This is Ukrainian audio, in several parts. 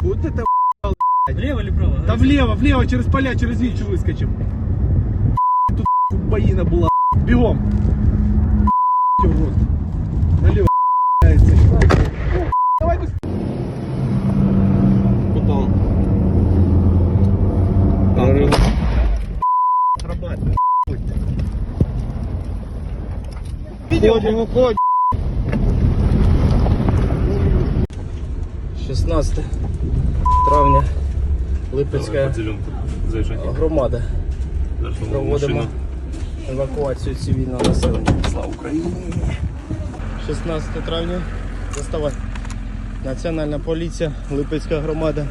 Вот это Влево или право? Да влево, влево, через поля, через Вильчу выскочим. Тут боина была. Бегом. Урод. Налево. Давай быстрее. Куда он? Прорыв. Уходим, уходим. 16 травня. Липецька громада. Проводимо евакуацію цивільного населення. Слава Україні! 16 травня. Заставай. Національна поліція, Липецька громада.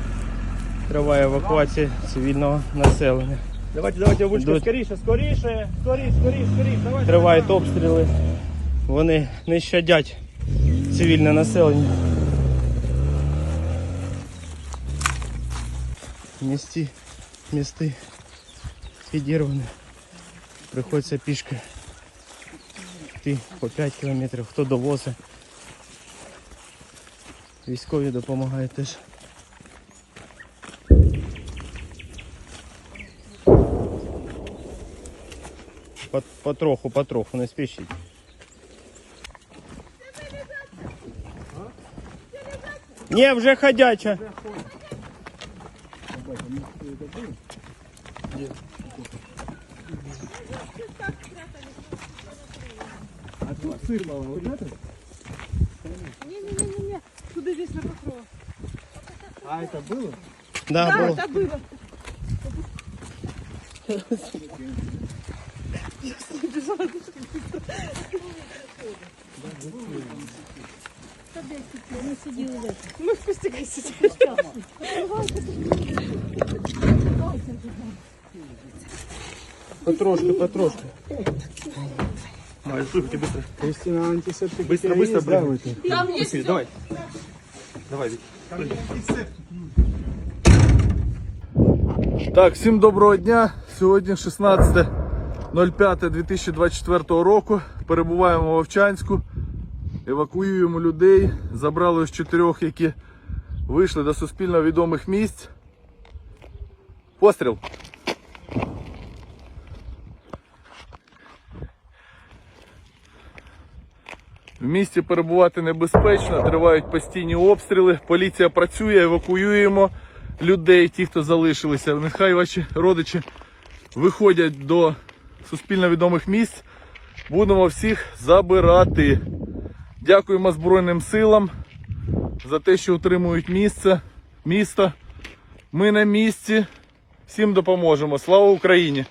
Триває евакуація цивільного населення. Давайте, давайте, Вучка, Йдуть. скоріше, скоріше, скоріше, скоріше, скоріше, давай. Тривають обстріли. Вони не щадять цивільне населення. Місті, місти підірвані. Приходиться пішки йти по 5 кілометрів, хто довозить. Військові допомагають теж. Потроху, потроху, не спішіть. Ні, вже ходяча. А тут сыр мало, вот это? Не-не-не-не, туда здесь на покров. А это было? Да, да было. это было. Мы в кустике сидели. Потрошки, потрошки. Давай, слушайте, быстро. Кристина антисептик. Быстро, быстро, прыгай. Там есть Быстрее, давай. Давай, Вик. Так, всім доброго дня. Сьогодні 16.05.2024 року. Перебуваємо в Вовчанську, евакуюємо людей. Забрали ось чотирьох, які вийшли до суспільно відомих місць. Постріл. В місті перебувати небезпечно, тривають постійні обстріли. Поліція працює, евакуюємо людей, ті, хто залишилися. Нехай ваші родичі виходять до суспільно відомих місць. Будемо всіх забирати. Дякуємо Збройним силам за те, що утримують місце, місто. Ми на місці. Всім допоможемо. Слава Україні!